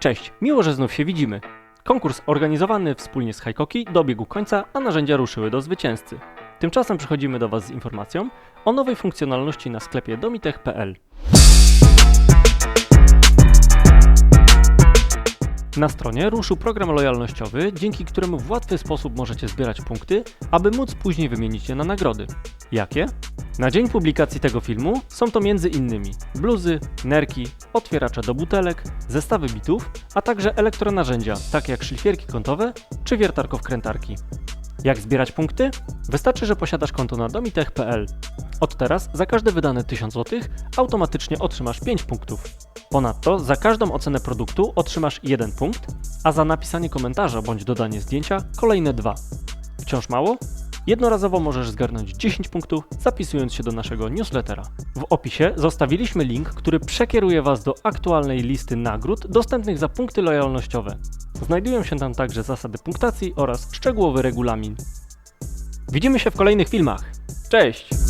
Cześć, miło, że znów się widzimy. Konkurs organizowany wspólnie z Hajkoki dobiegł końca, a narzędzia ruszyły do zwycięzcy. Tymczasem przychodzimy do Was z informacją o nowej funkcjonalności na sklepie domitech.pl. Na stronie ruszył program lojalnościowy, dzięki któremu w łatwy sposób możecie zbierać punkty, aby móc później wymienić je na nagrody. Jakie? Na dzień publikacji tego filmu są to innymi bluzy, nerki, otwieracze do butelek, zestawy bitów, a także elektronarzędzia, takie jak szlifierki kątowe czy wiertarko-wkrętarki. Jak zbierać punkty? Wystarczy, że posiadasz konto na domitech.pl. Od teraz za każde wydane 1000 zł automatycznie otrzymasz 5 punktów. Ponadto za każdą ocenę produktu otrzymasz 1 punkt, a za napisanie komentarza bądź dodanie zdjęcia kolejne 2. Wciąż mało? Jednorazowo możesz zgarnąć 10 punktów zapisując się do naszego newslettera. W opisie zostawiliśmy link, który przekieruje Was do aktualnej listy nagród dostępnych za punkty lojalnościowe. Znajdują się tam także zasady punktacji oraz szczegółowy regulamin. Widzimy się w kolejnych filmach. Cześć!